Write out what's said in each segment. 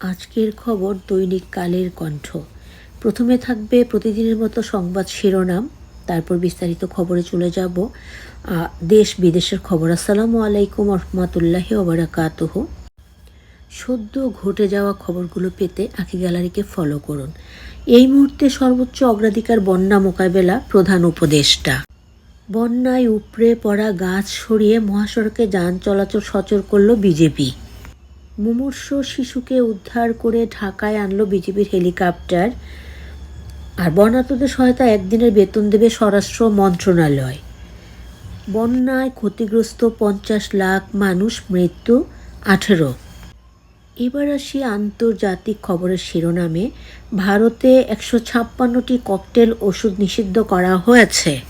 আজকের খবর দৈনিক কালের কণ্ঠ। প্রথমে থাকবে প্রতিদিনের মতো সংবাদ শিরোনাম, তারপর বিস্তারিত খবরে চলে যাব। দেশ বিদেশের খবর। আসসালামু আলাইকুম রহমতুল্লাহ ওবরাকাতুহ। সদ্য ঘটে যাওয়া খবরগুলো পেতে আখি গ্যালারিকে ফলো করুন। এই মুহূর্তে সর্বোচ্চ অগ্রাধিকার বন্যা মোকাবেলা প্রধান উপদেষ্টা। বন্যায় উপড়ে পড়া গাছ সরিয়ে মহাসড়কে যান চলাচল সচল করল বিজেপি। মুমূর্ষ শিশুকে উদ্ধার করে ঢাকায় আনলো বিজেপির হেলিকপ্টার। আর বন্যার্তদের সহায়তা একদিনের বেতন দেবে স্বরাষ্ট্র মন্ত্রণালয়। বন্যায় ক্ষতিগ্রস্ত পঞ্চাশ লাখ মানুষ মৃত্যু, আঠেরো। এবার আসি আন্তর্জাতিক খবরের শিরোনামে। ভারতে একশো ছাপ্পান্নটি ককটেল ওষুধ নিষিদ্ধ করা হয়েছে।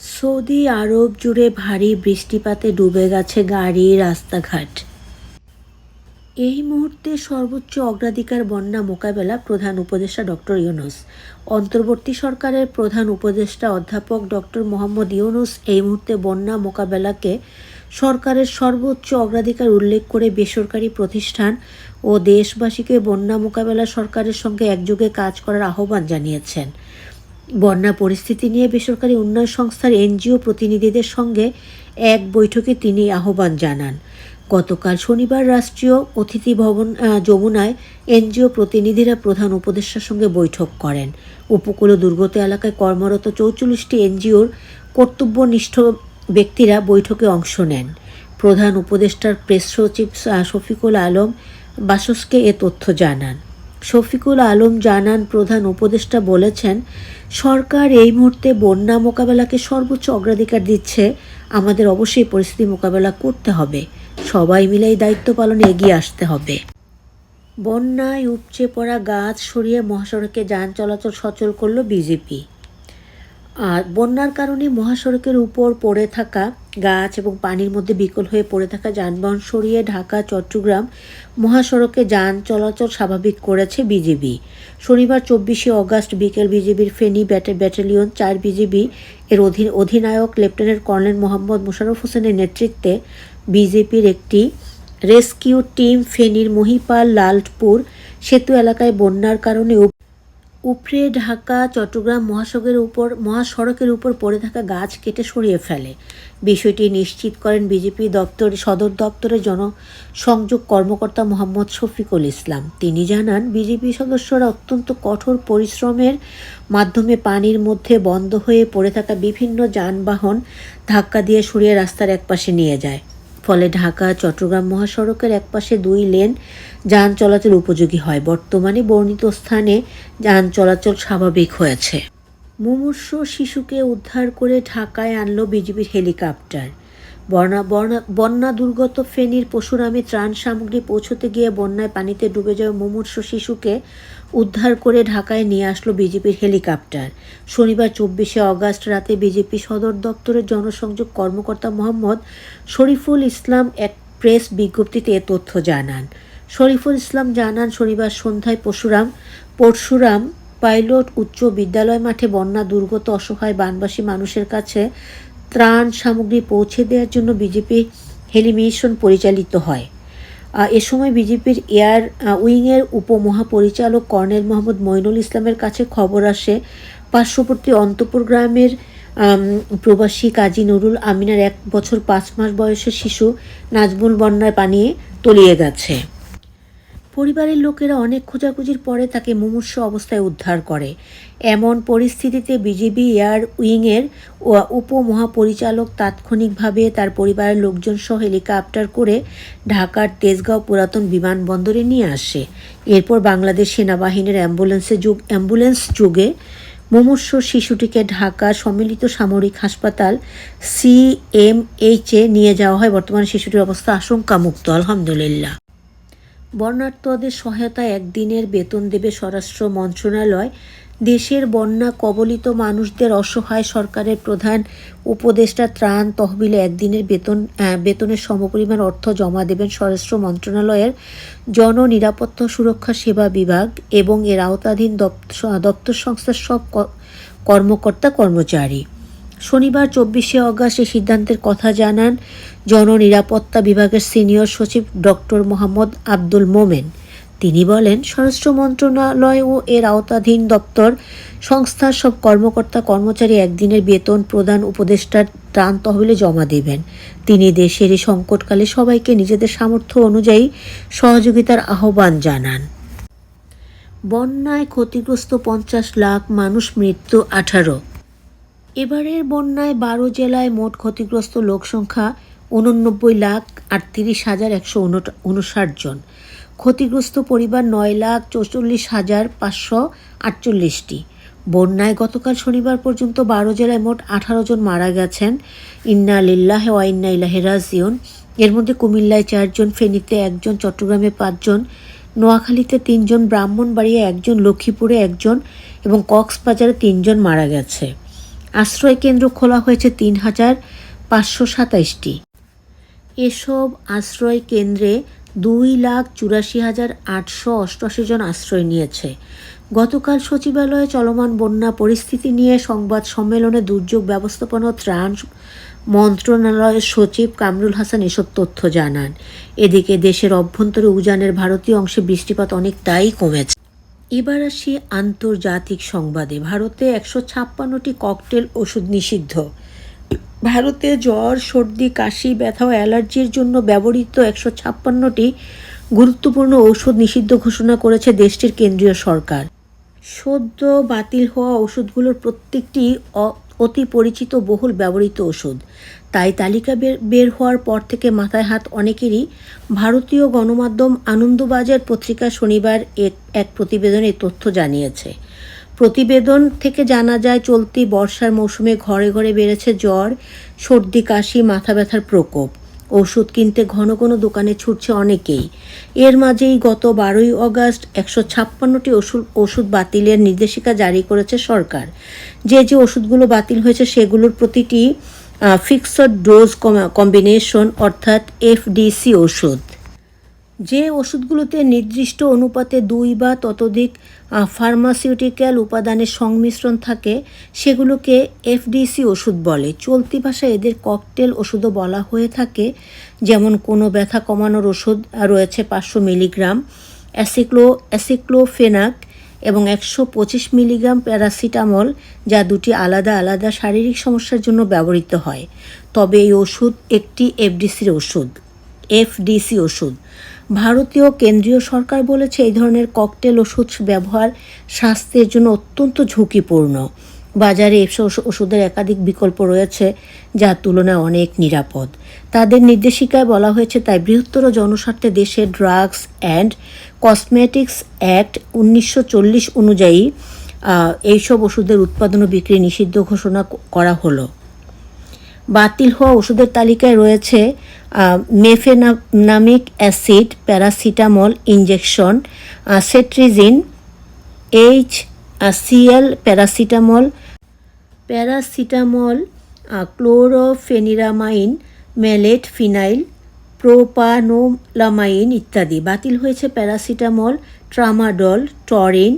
সৌদি আরব জুড়ে ভারী বৃষ্টিপাতে ডুবে গেছে গাড়ি, রাস্তাঘাট। এই মুহূর্তে সর্বোচ্চ অগ্রাধিকার বন্যা মোকাবেলা প্রধান উপদেষ্টা ডক্টর ইউনুস। অন্তর্বর্তী সরকারের প্রধান উপদেষ্টা অধ্যাপক ডক্টর মোহাম্মদ ইউনুস এই মুহূর্তে বন্যা মোকাবেলাকে সরকারের সর্বোচ্চ অগ্রাধিকার উল্লেখ করে বেসরকারি প্রতিষ্ঠান ও দেশবাসীকে বন্যা মোকাবেলা সরকারের সঙ্গে একযোগে কাজ করার আহ্বান জানিয়েছেন। বন্যা পরিস্থিতি নিয়ে বেসরকারি উন্নয়ন সংস্থার এনজিও প্রতিনিধিদের সঙ্গে এক বৈঠকে তিনি আহ্বান জানান। গতকাল শনিবার রাষ্ট্রীয় অতিথি ভবন যমুনায় এনজিও প্রতিনিধিরা প্রধান উপদেষ্টার সঙ্গে বৈঠক করেন। উপকূল দুর্গত এলাকায় কর্মরত চৌচল্লিশটি এনজিওর কর্তব্যনিষ্ঠ ব্যক্তিরা বৈঠকে অংশ নেন। প্রধান উপদেষ্টার প্রেস সচিব শফিকুল আলম বাসসকে এ তথ্য জানান। শফিকুল আলম জানান, প্রধান উপদেষ্টা বলেছেন, সরকার এই মুহূর্তে বন্যা মোকাবেলাকে সর্বোচ্চ অগ্রাধিকার দিচ্ছে। আমাদের অবশ্যই পরিস্থিতি মোকাবেলা করতে হবে। সবাই মিলে এই দায়িত্ব পালনে এগিয়ে আসতে হবে। বন্যায় উপচে পড়া গাছ সরিয়ে মহাসড়কে যান চলাচল সচল করল বিজেপি। আর বন্যার কারণে মহাসড়কের উপর পড়ে থাকা গাছ এবং পানির মধ্যে বিকল হয়ে পড়ে থাকা যানবাহন সরিয়ে ঢাকা, চট্টগ্রাম মহাসড়কে যান চলাচল স্বাভাবিক করেছে বিজেপি। শনিবার চব্বিশে অগাস্ট বিকেল বিজেপির ফেনী ব্যাটে ব্যাটালিয়ন চার বিজেপি এর অধীন অধিনায়ক লেফটেন্যান্ট কর্নেল মোহাম্মদ মোশাররফ হোসেনের নেতৃত্বে বিজেপির একটি রেস্কিউ টিম ফেনীর মহিপাল লালপুর সেতু এলাকায় বন্যার কারণে উপরে ঢাকা, চট্টগ্রাম মহাসড়কের উপর মহাসড়কের উপর পড়ে থাকা গাছ কেটে সরিয়ে ফেলে। বিষয়টি নিশ্চিত করেন বিজেপি দপ্তর সদর দপ্তরের জনসংযোগ কর্মকর্তা মোহাম্মদ শফিকুল ইসলাম। তিনি জানান, বিজেপি সদস্যরা অত্যন্ত কঠোর পরিশ্রমের মাধ্যমে পানির মধ্যে বন্ধ হয়ে পড়ে থাকা বিভিন্ন যানবাহন ধাক্কা দিয়ে সরিয়ে রাস্তার একপাশে নিয়ে যায়। ফলে ঢাকা, চট্টগ্রাম মহাসড়কের একপাশে দুই লেন যান চলাচল উপযোগী হয়। বর্তমানে বর্ণিত স্থানে যান চলাচল স্বাভাবিক হয়েছে। মুমূর্ষ শিশুকে উদ্ধার করে ঢাকায় আনলো বিজিবির হেলিকপ্টার। বন্যা বন্যা বন্যা দুর্গত ফেনীর পশুরামে ত্রাণ সামগ্রী পৌঁছতে গিয়ে বন্যায় পানিতে ডুবে যাওয়া মুমূর্ষ শিশুকে উদ্ধার করে ঢাকায় নিয়ে আসলো বিজেপির হেলিকপ্টার। শনিবার চব্বিশে অগাস্ট রাতে বিজেপি সদর দপ্তরের জনসংযোগ কর্মকর্তা মোহাম্মদ শরীফুল ইসলাম এক প্রেস বিজ্ঞপ্তিতে এ তথ্য জানান। শরীফুল ইসলাম জানান, শনিবার সন্ধ্যায় পরশুরাম পরশুরাম পাইলট উচ্চ বিদ্যালয় মাঠে বন্যা দুর্গত অসহায় বানবাসী মানুষের কাছে ত্রাণ সামগ্রী পৌঁছে দেওয়ার জন্য বিজেপি হেলিমিশন পরিচালিত হয়। এ সময় বিজেপির এয়ার উইংয়ের উপমহাপরিচালক কর্নেল মোহাম্মদ মইনুল ইসলামের কাছে খবর আসে, পার্শ্ববর্তী অন্তপুর গ্রামের প্রবাসী কাজী নুরুল আমিনার এক বছর পাঁচ মাস বয়সের শিশু নাজমুল বন্যায় পানিয়ে তলিয়ে গেছে। পরিবারের লোকেরা অনেক খোঁজাখুঁজির পরে তাকে মুমূর্ষ অবস্থায় উদ্ধার করে। এমন পরিস্থিতিতে বিজেপি এয়ার উইংয়ের উপমহাপরিচালক তাৎক্ষণিকভাবে তার পরিবারের লোকজন সহ হেলিকপ্টার করে ঢাকার তেজগাঁও পুরাতন বিমানবন্দরে নিয়ে আসে। এরপর বাংলাদেশ সেনাবাহিনীর অ্যাম্বুলেন্সে যুগ অ্যাম্বুলেন্স যুগে মুমূর্ষ শিশুটিকে ঢাকা সম্মিলিত সামরিক হাসপাতাল সিএমএইচে নিয়ে যাওয়া হয়। বর্তমানে শিশুটির অবস্থা আশঙ্কামুক্ত, আলহামদুলিল্লাহ। বন্যার্তদের সহায়তা একদিনের বেতন দেবে স্বরাষ্ট্র মন্ত্রণালয়। দেশের বন্যা কবলিত মানুষদের অসহায় সরকারের প্রধান উপদেষ্টা ত্রাণ তহবিলে একদিনের বেতন বেতনের সমপরিমাণ অর্থ জমা দেবেন স্বরাষ্ট্র মন্ত্রণালয়ের জননিরাপত্তা সুরক্ষা সেবা বিভাগ এবং এর আওতাধীন দপ্তর সংস্থার সব কর্মকর্তা কর্মচারী। শনিবার চব্বিশে অগাস্ট এই সিদ্ধান্তের কথা জানান জননিরাপত্তা বিভাগের সিনিয়র সচিব ডক্টর মোহাম্মদ আব্দুল মোমেন। তিনি বলেন, স্বরাষ্ট্র মন্ত্রণালয় ও এর আওতাধীন দপ্তর সংস্থার সব কর্মকর্তা কর্মচারী একদিনের বেতন প্রদান উপদেষ্টার ত্রাণ তহবিলে জমা দেবেন। তিনি দেশের এই সংকটকালে সবাইকে নিজেদের সামর্থ্য অনুযায়ী সহযোগিতার আহ্বান জানান। বন্যায় ক্ষতিগ্রস্ত পঞ্চাশ লাখ মানুষ মৃত্যু আঠারো। এবারের বন্যায় বারো জেলায় মোট ক্ষতিগ্রস্ত লোক সংখ্যা উননব্বই লাখ আটত্রিশ হাজার একশো উনষাট জন। ক্ষতিগ্রস্ত পরিবার নয় লাখ চৌচল্লিশ হাজার পাঁচশো আটচল্লিশটি। বন্যায় গতকাল শনিবার পর্যন্ত বারো জেলায় মোট আঠারো জন মারা গেছেন। ইন্না লিল্লাহ ওয়া ইন্না ইলাহি রাজিউন। এর মধ্যে কুমিল্লায় চারজন ফেনীতে একজন, চট্টগ্রামে পাঁচজন নোয়াখালীতে তিনজন ব্রাহ্মণবাড়িয়া একজন, লক্ষ্মীপুরে একজন এবং কক্সবাজারে তিনজন মারা গেছে। আশ্রয় কেন্দ্র খোলা হয়েছে তিন হাজার পাঁচশো সাতাইশটি। এসব আশ্রয় কেন্দ্রে দুই লাখ চুরাশি হাজার আটশো অষ্টআশি জন আশ্রয় নিয়েছে। গতকাল সচিবালয়ে চলমান বন্যা পরিস্থিতি নিয়ে সংবাদ সম্মেলনে দুর্যোগ ব্যবস্থাপনা ত্রাণ মন্ত্রণালয়ের সচিব কামরুল হাসান এসব তথ্য জানান। এদিকে দেশের অভ্যন্তরে উজানের ভারতীয় অংশে বৃষ্টিপাত অনেকটাই কমেছে। এবার আসি আন্তর্জাতিক সংবাদে। ভারতে একশো ছাপ্পান্নটি ককটেল ওষুধ নিষিদ্ধ। ভারতে জ্বর, সর্দি, কাশি, ব্যথা ও অ্যালার্জির জন্য ব্যবহৃত একশো ছাপ্পান্নটি গুরুত্বপূর্ণ ওষুধ নিষিদ্ধ ঘোষণা করেছে দেশটির কেন্দ্রীয় সরকার। সদ্য বাতিল হওয়া ওষুধগুলোর প্রত্যেকটি অতি পরিচিত বহুল ব্যবহৃত ওষুধ। তাই তালিকা বের হওয়ার পর থেকে মাথায় হাত অনেকেরই ভারতীয় গণমাধ্যম আনন্দবাজার পত্রিকা শনিবার এক এক প্রতিবেদনে তথ্য জানিয়েছে। প্রতিবেদন থেকে জানা যায়, চলতি বর্ষার মৌসুমে ঘরে ঘরে বেড়েছে জ্বর, সর্দি, কাশি, মাথা ব্যথার প্রকোপ। ওষুধ কিনতে ঘন ঘন দোকানে ছুটছে অনেকেই। এর মাঝেই গত বারোই অগাস্ট একশো ছাপ্পান্নটি ওষুধ ওষুধ বাতিলের নির্দেশিকা জারি করেছে সরকার। যে যে ওষুধগুলো বাতিল হয়েছে সেগুলোর প্রতিটি ফিক্সড ডোজ কম্বিনেশন অর্থাৎ এফডিসি ওষুধ। যে ওষুধগুলোতে নির্দিষ্ট অনুপাতে দুই বা ততোধিক ফার্মাসিউটিক্যাল উপাদানের সংমিশ্রণ থাকে, সেগুলোকে এফডিসি ওষুধ বলে। চলতি ভাষায় এদের ককটেল ওষুধও বলা হয়ে থাকে, যেমন কোনো ব্যথা কমানোর ওষুধ রয়েছে পাঁচশো মিলিগ্রাম, অ্যাসিক্লো, অ্যাসিক্লোফেনাক এবং একশো পঁচিশ মিলিগ্রাম প্যারাসিটামল, যা দুটি আলাদা আলাদা শারীরিক সমস্যার জন্য ব্যবহৃত হয়। তবে এই ওষুধ একটি এফডিসির ওষুধ এফডিসি ওষুধ। ভারতীয় কেন্দ্রীয় সরকার বলেছে এই ধরনের ককটেল ওষুধ ব্যবহার স্বাস্থ্যের জন্য অত্যন্ত ঝুঁকিপূর্ণ। বাজারে এসব ওষুধের একাধিক বিকল্প রয়েছে, যার তুলনায় অনেক নিরাপদ। তাদের নির্দেশিকায় বলা হয়েছে, তাই বৃহত্তর জনস্বার্থে দেশের ড্রাগস অ্যান্ড কসমেটিক্স অ্যাক্ট উনিশশো চল্লিশ অনুযায়ী এইসব ওষুধের উৎপাদন ও বিক্রি নিষিদ্ধ ঘোষণা করা হলো। বাতিল হওয়া ওষুধের তালিকায় রয়েছে mefenamic acid, paracetamol injection cetirizine H CL paracetamol paracetamol chlorpheniramine maleate phenyl propanolamine ইত্যাদি। বাতিল হয়েছে প্যারাসিটামল, ট্রামাডল, টরিন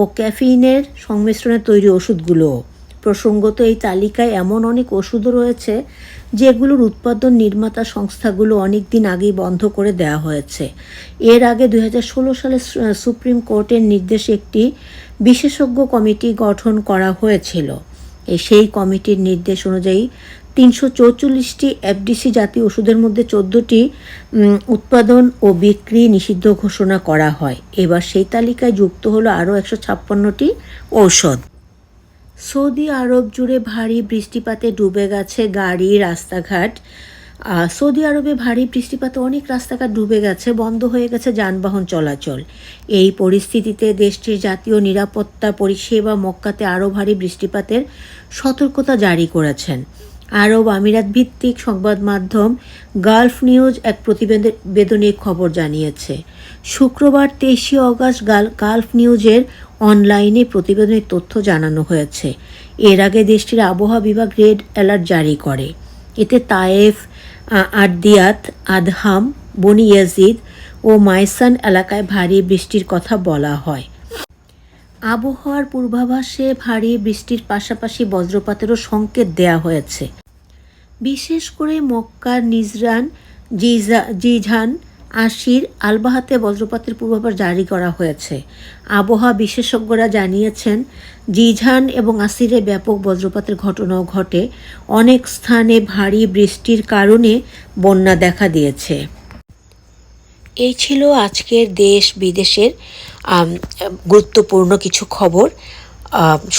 ও ক্যাফিনের সংমিশ্রণে তৈরি ওষুধগুলোও প্রসঙ্গত এই তালিকায় এমন অনেক ওষুধও রয়েছে যেগুলোর উৎপাদন নির্মাতা সংস্থাগুলো অনেক দিন আগেই বন্ধ করে দেওয়া হয়েছে। এর আগে দু হাজার ষোলো সালে সুপ্রিম কোর্টের নির্দেশে একটি বিশেষজ্ঞ কমিটি গঠন করা হয়েছিল। সেই কমিটির নির্দেশ অনুযায়ী তিনশো চৌচল্লিশটি এফডিসি জাতীয় ওষুধের মধ্যে চোদ্দোটি উৎপাদন ও বিক্রি নিষিদ্ধ ঘোষণা করা হয়। এবার সেই তালিকায় যুক্ত হলো আরও একশো ছাপ্পান্নটি ঔষধ। সৌদি আরব জুড়ে ভারী বৃষ্টিপাতে ডুবে গেছে গাড়ি, রাস্তাঘাট। সৌদি আরবে ভারী বৃষ্টিপাতে অনেক রাস্তাঘাট ডুবে গেছে, বন্ধ হয়ে গেছে যানবাহন চলাচল। এই পরিস্থিতিতে দেশটির জাতীয় নিরাপত্তা পরিষেবা মক্কাতে আরও ভারী বৃষ্টিপাতের সতর্কতা জারি করেছেন। আরব আমিরাত ভিত্তিক সংবাদ মাধ্যম গালফ নিউজ এক প্রতিবেদনে খবর জানিয়েছে। শুক্রবার তেইশে অগস্ট গাল, গালফ নিউজের অনলাইনে প্রতিবেদনের তথ্য জানানো হয়েছে। এর আগে দেশটির আবহাওয়া বিভাগ রেড অ্যালার্ট জারি করে। এতে তায়েফ আরদিয়াত, আদহাম, বনি ইয়াজিদ ও মাইসান এলাকায় ভারী বৃষ্টির কথা বলা হয়। আবহাওয়ার পূর্বাভাসে ভারী বৃষ্টির পাশাপাশি বজ্রপাতেরও সংকেত দেয়া হয়েছে। বিশেষ করে মক্কার নিজরান, জিজা জিঝান আশির, আলবাহাতে বজ্রপাতের পূর্বাভাস জারি করা হয়েছে। আবহাওয়া বিশেষজ্ঞরা জানিয়েছেন জিঝান এবং আসিরে ব্যাপক বজ্রপাতের ঘটনাও ঘটে। অনেক স্থানে ভারী বৃষ্টির কারণে বন্যা দেখা দিয়েছে। এই ছিল আজকের দেশ বিদেশের গুরুত্বপূর্ণ কিছু খবর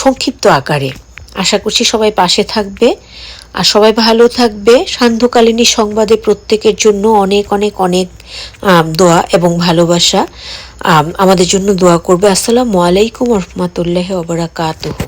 সংক্ষিপ্ত আকারে। আশা করছি সবাই পাশে থাকবে আর সবাই ভালো থাকবে। সান্ধ্যকালীনী সংবাদে প্রত্যেকের জন্য অনেক অনেক অনেক দোয়া এবং ভালোবাসা। আম, আমাদের জন্য দোয়া করবে। আসসালামু আলাইকুম রহমতুল্লাহ ওবরাকাতুহু